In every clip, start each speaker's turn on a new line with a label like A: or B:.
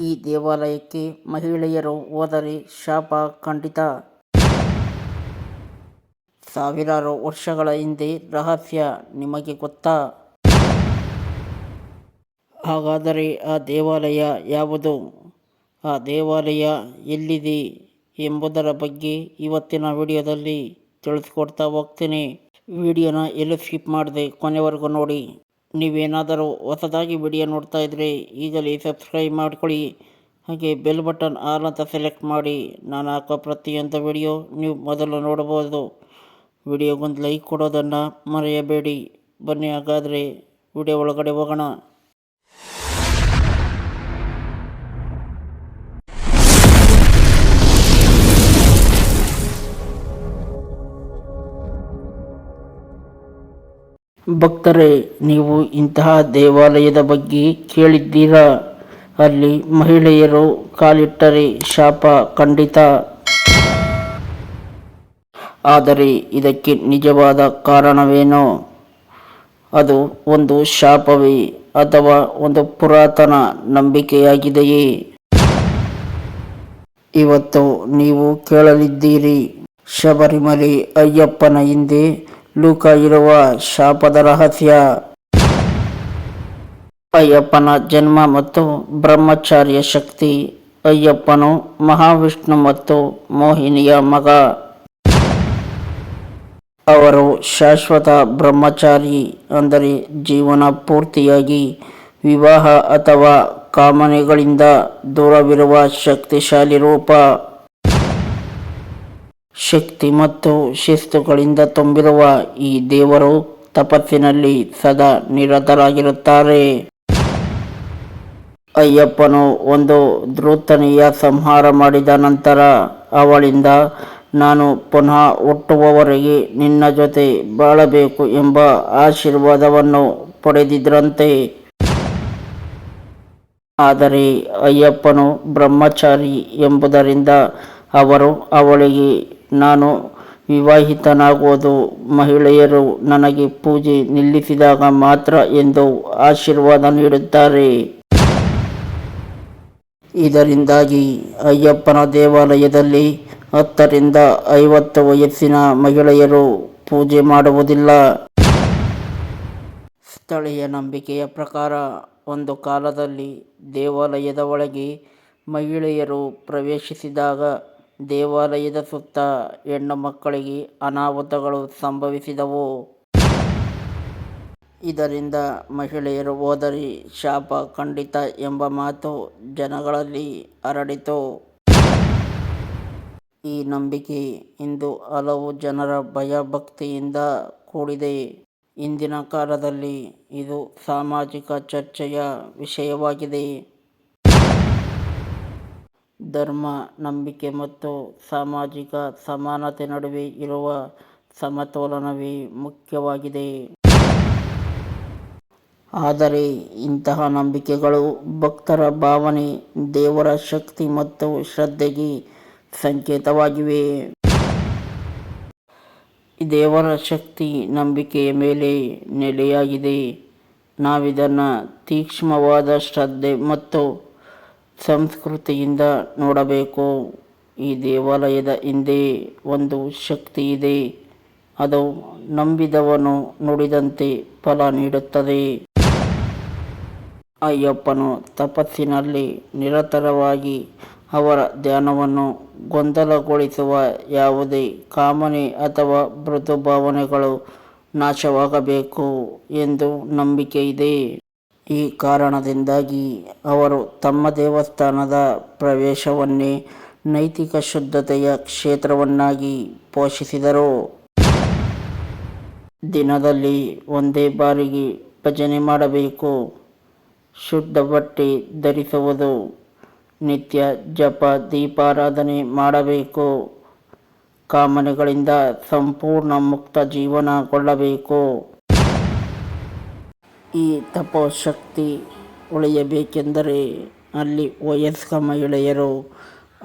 A: ಈ ದೇವಾಲಯಕ್ಕೆ ಮಹಿಳೆಯರು ಹೋದರೆ ಶಾಪ ಖಂಡಿತ. ಸಾವಿರಾರು ವರ್ಷಗಳ ಹಿಂದೆ ರಹಸ್ಯ ನಿಮಗೆ ಗೊತ್ತಾ? ಹಾಗಾದರೆ ಆ ದೇವಾಲಯ ಯಾವುದು? ಆ ದೇವಾಲಯ ಎಲ್ಲಿದೆ ಎಂಬುದರ ಬಗ್ಗೆ ಇವತ್ತಿನ ವಿಡಿಯೋದಲ್ಲಿ ತಿಳಿಸ್ಕೊಡ್ತಾ ಹೋಗ್ತೀನಿ. ವಿಡಿಯೋನ ಎಲ್ಲೂ ಸ್ಕಿಪ್ ಮಾಡದೆ ಕೊನೆವರೆಗೂ ನೋಡಿ. ನೀವೇನಾದರೂ ಹೊಸದಾಗಿ ವಿಡಿಯೋ ನೋಡ್ತಾ ಇದ್ದರೆ ಈಗಲೇ ಸಬ್ಸ್ಕ್ರೈಬ್ ಮಾಡ್ಕೊಳ್ಳಿ. ಹಾಗೆ ಬೆಲ್ ಬಟನ್ ಆಲ್ ಅಂತ ಸೆಲೆಕ್ಟ್ ಮಾಡಿ. ನಾನು ಹಾಕೋ ಪ್ರತಿಯೊಂದು ವಿಡಿಯೋ ನೀವು ಮೊದಲು ನೋಡ್ಬೋದು ವಿಡಿಯೋಗೊಂದು ಲೈಕ್ ಕೊಡೋದನ್ನು ಮರೆಯಬೇಡಿ. ಬನ್ನಿ ಹಾಗಾದರೆ ವಿಡಿಯೋ ಒಳಗಡೆ ಹೋಗೋಣ. ಭಕ್ತರೇ, ನೀವು ಇಂತಹ ದೇವಾಲಯದ ಬಗ್ಗೆ ಕೇಳಿದ್ದೀರಾ? ಅಲ್ಲಿ ಮಹಿಳೆಯರು ಕಾಲಿಟ್ಟರೆ ಶಾಪ ಖಂಡಿತ. ಆದರೆ ಇದಕ್ಕೆ ನಿಜವಾದ ಕಾರಣವೇನು? ಅದು ಒಂದು ಶಾಪವೇ ಅಥವಾ ಒಂದು ಪುರಾತನ ನಂಬಿಕೆಯಾಗಿದೆಯೇ? ಇವತ್ತು ನೀವು ಕೇಳಲಿದ್ದೀರಿ ಶಬರಿಮಲೆ ಅಯ್ಯಪ್ಪನ ಹಿಂದೆ ಲೂಕ ಇರುವ ಶಾಪದ ರಹಸ್ಯ. ಅಯ್ಯಪ್ಪನ ಜನ್ಮ ಮತ್ತು ಬ್ರಹ್ಮಚಾರ್ಯ ಶಕ್ತಿ. ಅಯ್ಯಪ್ಪನು ಮಹಾವಿಷ್ಣು ಮತ್ತು ಮೋಹಿನಿಯ ಮಗ. ಅವರು ಶಾಶ್ವತ ಬ್ರಹ್ಮಚಾರಿ, ಅಂದರೆ ಜೀವನ ಪೂರ್ತಿಯಾಗಿ ವಿವಾಹ ಅಥವಾ ಕಾಮನೆಗಳಿಂದ ದೂರವಿರುವ ಶಕ್ತಿಶಾಲಿ ರೂಪ. ಶಕ್ತಿ ಮತ್ತು ಶಿಸ್ತುಗಳಿಂದ ತುಂಬಿರುವ ಈ ದೇವರು ತಪಸ್ಸಿನಲ್ಲಿ ಸದಾ ನಿರತರಾಗಿರುತ್ತಾರೆ. ಅಯ್ಯಪ್ಪನು ಒಂದು ದ್ರೂತನೆಯ ಸಂಹಾರ ಮಾಡಿದ ನಂತರ ಅವಳಿಂದ, ನಾನು ಪುನಃ ಹುಟ್ಟುವವರೆಗೆ ನಿನ್ನ ಜೊತೆ ಬಾಳಬೇಕು ಎಂಬ ಆಶೀರ್ವಾದವನ್ನು ಪಡೆದಿದ್ರಂತೆ. ಆದರೆ ಅಯ್ಯಪ್ಪನು ಬ್ರಹ್ಮಚಾರಿ ಎಂಬುದರಿಂದ ಅವರು ಅವಳಿಗೆ ನಾನು ವಿವಾಹಿತನಾಗುವುದು, ಮಹಿಳೆಯರು ನನಗೆ ಪೂಜೆ ನಿಲ್ಲಿಸಿದಾಗ ಮಾತ್ರ ಎಂದು ಆಶೀರ್ವಾದ ನೀಡುತ್ತಾರೆ. ಇದರಿಂದಾಗಿ ಅಯ್ಯಪ್ಪನ ದೇವಾಲಯದಲ್ಲಿ ಹತ್ತರಿಂದ ಐವತ್ತು ವಯಸ್ಸಿನ ಮಹಿಳೆಯರು ಪೂಜೆ ಮಾಡುವುದಿಲ್ಲ. ಸ್ಥಳೀಯ ನಂಬಿಕೆಯ ಪ್ರಕಾರ ಒಂದು ಕಾಲದಲ್ಲಿ ದೇವಾಲಯದ ಒಳಗೆ ಮಹಿಳೆಯರು ಪ್ರವೇಶಿಸಿದಾಗ ದೇವಾಲಯದ ಸುತ್ತ ಹೆಣ್ಣು ಮಕ್ಕಳಿಗೆ ಅನಾಹುತಗಳು ಸಂಭವಿಸಿದವು. ಇದರಿಂದ ಮಹಿಳೆಯರು ಹೋದರೆ ಶಾಪ ಖಂಡಿತ ಎಂಬ ಮಾತು ಜನಗಳಲ್ಲಿ ಹರಡಿತು. ಈ ನಂಬಿಕೆ ಇಂದು ಹಲವು ಜನರ ಭಯಭಕ್ತಿಯಿಂದ ಕೂಡಿದೆ. ಇಂದಿನ ಕಾಲದಲ್ಲಿ ಇದು ಸಾಮಾಜಿಕ ಚರ್ಚೆಯ ವಿಷಯವಾಗಿದೆ. ಧರ್ಮ, ನಂಬಿಕೆ ಮತ್ತು ಸಾಮಾಜಿಕ ಸಮಾನತೆ ನಡುವೆ ಇರುವ ಸಮತೋಲನವೇ ಮುಖ್ಯವಾಗಿದೆ. ಆದರೆ ಇಂತಹ ನಂಬಿಕೆಗಳು ಭಕ್ತರ ಭಾವನೆ, ದೇವರ ಶಕ್ತಿ ಮತ್ತು ಶ್ರದ್ಧೆಗೆ ಸಂಕೇತವಾಗಿವೆ. ದೇವರ ಶಕ್ತಿ ನಂಬಿಕೆಯ ಮೇಲೆ ನೆಲೆಯಾಗಿದೆ. ನಾವಿದನ್ನು ತೀಕ್ಷ್ಮವಾದ ಶ್ರದ್ಧೆ ಮತ್ತು ಸಂಸ್ಕೃತಿಯಿಂದ ನೋಡಬೇಕು. ಈ ದೇವಾಲಯದ ಹಿಂದೆ ಒಂದು ಶಕ್ತಿ ಇದೆ. ಅದು ನಂಬಿದವನು ನುಡಿದಂತೆ ಫಲ ನೀಡುತ್ತದೆ. ಅಯ್ಯಪ್ಪನು ತಪಸ್ಸಿನಲ್ಲಿ ನಿರತರವಾಗಿ ಅವರ ಧ್ಯಾನವನ್ನು ಗೊಂದಲಗೊಳಿಸುವ ಯಾವುದೇ ಕಾಮನೆ ಅಥವಾ ಮೃದು ಭಾವನೆಗಳು ನಾಶವಾಗಬೇಕು ಎಂದು ನಂಬಿಕೆ ಇದೆ. ಈ ಕಾರಣದಿಂದಾಗಿ ಅವರು ತಮ್ಮ ದೇವಸ್ಥಾನದ ಪ್ರವೇಶವನ್ನೇ ನೈತಿಕ ಶುದ್ಧತೆಯ ಕ್ಷೇತ್ರವನ್ನಾಗಿ ಪೋಷಿಸಿದರು. ದಿನದಲ್ಲಿ ಒಂದೇ ಬಾರಿಗೆ ಭಜನೆ ಮಾಡಬೇಕು. ಶುದ್ಧ ಬಟ್ಟೆ ಧರಿಸುವುದು, ನಿತ್ಯ ಜಪ, ದೀಪಾರಾಧನೆ ಮಾಡಬೇಕು. ಕಾಮನೆಗಳಿಂದ ಸಂಪೂರ್ಣ ಮುಕ್ತ ಜೀವನ ಕೊಳ್ಳಬೇಕು. ಈ ತಪೋಶಕ್ತಿ ಉಳಿಯಬೇಕೆಂದರೆ ಅಲ್ಲಿ ವಯಸ್ಕ ಮಹಿಳೆಯರು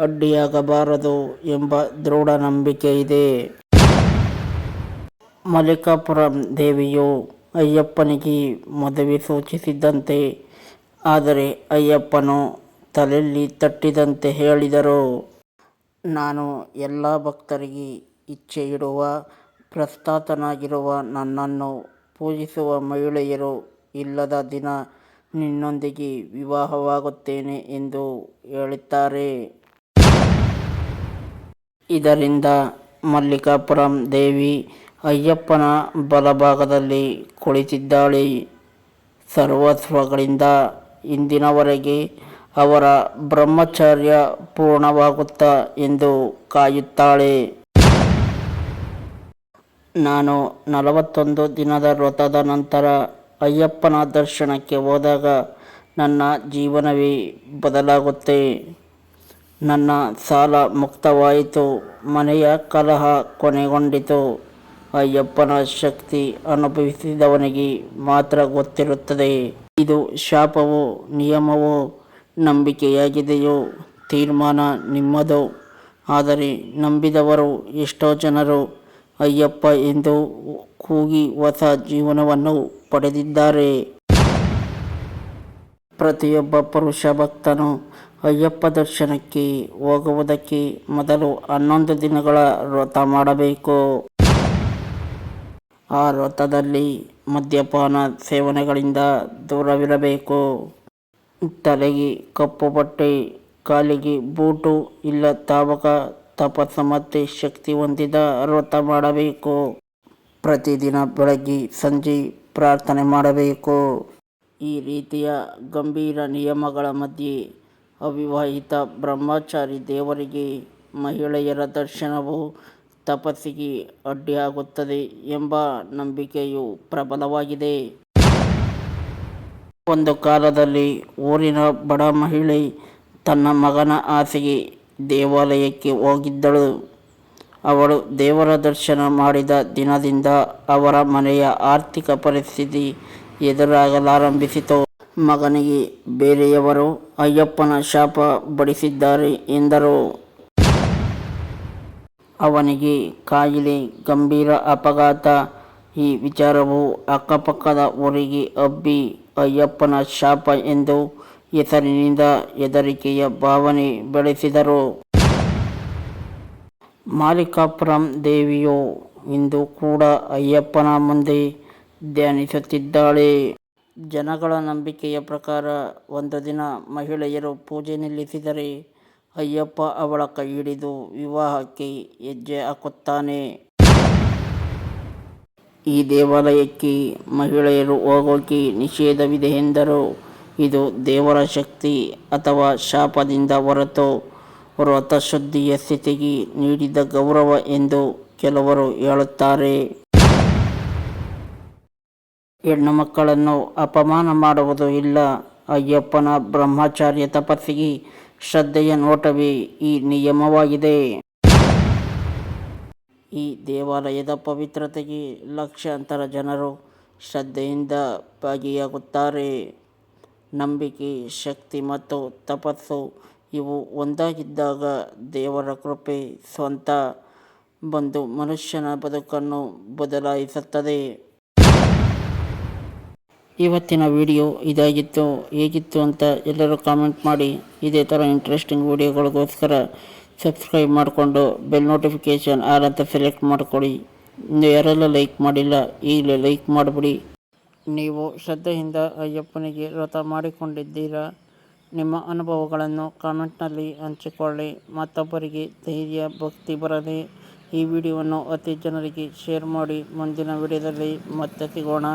A: ಅಡ್ಡಿಯಾಗಬಾರದು ಎಂಬ ದೃಢ ನಂಬಿಕೆ ಇದೆ. ಮಲ್ಲಿಕಾಪುರಂ ದೇವಿಯು ಅಯ್ಯಪ್ಪನಿಗೆ ಮದುವೆ ಸೂಚಿಸಿದ್ದಂತೆ, ಆದರೆ ಅಯ್ಯಪ್ಪನು ತಲೆಯಲ್ಲಿ ತಟ್ಟಿದಂತೆ ಹೇಳಿದರು, ನಾನು ಎಲ್ಲ ಭಕ್ತರಿಗೆ ಇಚ್ಛೆಯಿಡುವ, ಪ್ರಸ್ತಾತನಾಗಿರುವ ನನ್ನನ್ನು ಪೂಜಿಸುವ ಮಹಿಳೆಯರು ಇಲ್ಲದ ದಿನ ನಿನ್ನೊಂದಿಗೆ ವಿವಾಹವಾಗುತ್ತೇನೆ ಎಂದು ಹೇಳುತ್ತಾರೆ ಇದರಿಂದ ಮಲ್ಲಿಕಾಪುರಂ ದೇವಿ ಅಯ್ಯಪ್ಪನ ಬಲಭಾಗದಲ್ಲಿ ಕುಳಿತಿದ್ದಾಳೆ. ಸರ್ವಸ್ವಗಳಿಂದ ಇಂದಿನವರೆಗೆ ಅವರ ಬ್ರಹ್ಮಚರ್ಯ ಪೂರ್ಣವಾಗುತ್ತಾ ಎಂದು ಕಾಯುತ್ತಾಳೆ. ನಾನು ನಲವತ್ತೊಂದು ದಿನದ ವ್ರತದ ನಂತರ ಅಯ್ಯಪ್ಪನ ದರ್ಶನಕ್ಕೆ ಹೋದಾಗ ನನ್ನ ಜೀವನವೇ ಬದಲಾಗುತ್ತೆ. ನನ್ನ ಸಾಲ ಮುಕ್ತವಾಯಿತು, ಮನೆಯ ಕಲಹ ಕೊನೆಗೊಂಡಿತು. ಅಯ್ಯಪ್ಪನ ಶಕ್ತಿ ಅನುಭವಿಸಿದವನಿಗೆ ಮಾತ್ರ ಗೊತ್ತಿರುತ್ತದೆ. ಇದು ಶಾಪವು, ನಿಯಮವು, ನಂಬಿಕೆಯಾಗಿದೆಯೋ, ತೀರ್ಮಾನ ನಿಮ್ಮದು. ಆದರೆ ನಂಬಿದವರು ಎಷ್ಟೋ ಜನರು ಅಯ್ಯಪ್ಪ ಎಂದು ಕೂಗಿ ಹೊಸ ಜೀವನವನ್ನು ಪಡೆದಿದ್ದಾರೆ. ಪ್ರತಿಯೊಬ್ಬ ಪುರುಷ ಭಕ್ತನು ಅಯ್ಯಪ್ಪ ದರ್ಶನಕ್ಕೆ ಹೋಗುವುದಕ್ಕೆ ಮೊದಲು ಹನ್ನೊಂದು ದಿನಗಳ ವ್ರತ ಮಾಡಬೇಕು. ಆ ವ್ರತದಲ್ಲಿ ಮದ್ಯಪಾನ ಸೇವನೆಗಳಿಂದ ದೂರವಿರಬೇಕು. ತಲೆಗೆ ಕಪ್ಪು ಬಟ್ಟೆ ಕಾಲಿಗೆ ಬೂಟು ಇಲ್ಲ ತಾವಕ ತಪಸ್ಸು ಮತ್ತು ಶಕ್ತಿ ಹೊಂದಿದ ವ್ರತ ಮಾಡಬೇಕು. ಪ್ರತಿದಿನ ಬೆಳಗ್ಗೆ, ಸಂಜೆ ಪ್ರಾರ್ಥನೆ ಮಾಡಬೇಕು. ಈ ರೀತಿಯ ಗಂಭೀರ ನಿಯಮಗಳ ಮಧ್ಯೆ ಅವಿವಾಹಿತ ಬ್ರಹ್ಮಚಾರಿ ದೇವರಿಗೆ ಮಹಿಳೆಯರ ದರ್ಶನವು ತಪಸ್ಸಿಗೆ ಅಡ್ಡಿಯಾಗುತ್ತದೆ ಎಂಬ ನಂಬಿಕೆಯು ಪ್ರಬಲವಾಗಿದೆ. ಒಂದು ಕಾಲದಲ್ಲಿ ಊರಿನ ಬಡ ಮಹಿಳೆ ತನ್ನ ಮಗನ ಆಸೆಗೆ ದೇವಾಲಯಕ್ಕೆ ಹೋಗಿದ್ದಳು. ಅವಳು ದೇವರ ದರ್ಶನ ಮಾಡಿದ ದಿನದಿಂದ ಅವರ ಮನೆಯ ಆರ್ಥಿಕ ಪರಿಸ್ಥಿತಿ ಎದುರಾಗಲಾರಂಭಿಸಿತು. ಮಗನಿಗೆ ಬೇರೆಯವರು ಅಯ್ಯಪ್ಪನ ಶಾಪ ಬಡಿಸಿದ್ದಾರೆ ಎಂದರು. ಅವನಿಗೆ ಕಾಯಿಲೆ, ಗಂಭೀರ ಅಪಘಾತ, ಈ ವಿಚಾರವು ಅಕ್ಕಪಕ್ಕದ ಊರಿಗೆ ಹಬ್ಬಿ ಅಯ್ಯಪ್ಪನ ಶಾಪ ಎಂದು ಹೆಸರಿನಿಂದ ಹೆದರಿಕೆಯ ಭಾವನೆ ಬೆಳೆಸಿದರು. ಮಾಲಿಕಾಪುರಂ ದೇವಿಯು, ಇಂದು ಕೂಡ ಅಯ್ಯಪ್ಪನ ಮುಂದೆ ಧ್ಯಾನಿಸುತ್ತಿದ್ದಾಳೆ. ಜನಗಳ ನಂಬಿಕೆಯ ಪ್ರಕಾರ ಒಂದು ದಿನ ಮಹಿಳೆಯರು ಪೂಜೆ ನಿಲ್ಲಿಸಿದರೆ ಅಯ್ಯಪ್ಪ ಅವಳ ಕೈ ಹಿಡಿದು ವಿವಾಹಕ್ಕೆ ಹೆಜ್ಜೆ ಹಾಕುತ್ತಾನೆ. ಈ ದೇವಾಲಯಕ್ಕೆ ಮಹಿಳೆಯರು ಹೋಗೋಕೆ ನಿಷೇಧವಿದೆ ಎಂದರು. ಇದು ದೇವರ ಶಕ್ತಿ ಅಥವಾ ಶಾಪದಿಂದ ಹೊರತು ವ್ರತಶುದ್ಧಿಯ ಸ್ಥಿತಿಗೆ ನೀಡಿದ ಗೌರವ ಎಂದು ಕೆಲವರು ಹೇಳುತ್ತಾರೆ. ಹೆಣ್ಣು ಮಕ್ಕಳನ್ನು ಅಪಮಾನ ಮಾಡುವುದು ಇಲ್ಲ. ಅಯ್ಯಪ್ಪನ ಬ್ರಹ್ಮಚಾರ್ಯ ತಪಸ್ಸಿಗೆ ಶ್ರದ್ಧೆಯ ನೋಟವೇ ಈ ನಿಯಮವಾಗಿದೆ. ಈ ದೇವಾಲಯದ ಪವಿತ್ರತೆಗೆ ಲಕ್ಷಾಂತರ ಜನರು ಶ್ರದ್ಧೆಯಿಂದ ಭಾಗಿಯಾಗುತ್ತಾರೆ. ನಂಬಿಕೆ, ಶಕ್ತಿ ಮತ್ತು ತಪಸ್ಸು ಇವು ಒಂದಾಗಿದ್ದಾಗ ದೇವರ ಕೃಪೆ ಸ್ವಂತ ಬಂದು ಮನುಷ್ಯನ ಬದುಕನ್ನು ಬದಲಾಯಿಸುತ್ತದೆ. ಇವತ್ತಿನ ವಿಡಿಯೋ ಇದಾಗಿತ್ತು, ಹೇಗಿತ್ತು ಅಂತ ಎಲ್ಲರೂ ಕಾಮೆಂಟ್ ಮಾಡಿ. ಇದೇ ಥರ ಇಂಟ್ರೆಸ್ಟಿಂಗ್ ವಿಡಿಯೋಗಳಿಗೋಸ್ಕರ ಸಬ್ಸ್ಕ್ರೈಬ್ ಮಾಡಿಕೊಂಡು ಬೆಲ್ ನೋಟಿಫಿಕೇಷನ್ ಆಲ್ ಅಂತ ಸೆಲೆಕ್ಟ್ ಮಾಡಿಕೊಡಿ ಇನ್ನು ಯಾರೆಲ್ಲ ಲೈಕ್ ಮಾಡಿಲ್ಲ, ಈಗಲೇ ಲೈಕ್ ಮಾಡಿಬಿಡಿ. ನೀವು ಶ್ರದ್ಧೆಯಿಂದ ಅಯ್ಯಪ್ಪನಿಗೆ ವ್ರತ ಮಾಡಿಕೊಂಡಿದ್ದೀರಾ? ನಿಮ್ಮ ಅನುಭವಗಳನ್ನು ಕಾಮೆಂಟ್ನಲ್ಲಿ ಹಂಚಿಕೊಳ್ಳಿ. ಮತ್ತೊಬ್ಬರಿಗೆ ಧೈರ್ಯ, ಭಕ್ತಿ ಬರಲಿ. ಈ ವಿಡಿಯೋವನ್ನು ಅತಿ ಜನರಿಗೆ ಶೇರ್ ಮಾಡಿ. ಮುಂದಿನ ವಿಡಿಯೋದಲ್ಲಿ ಮತ್ತೆ ಸಿಗೋಣ.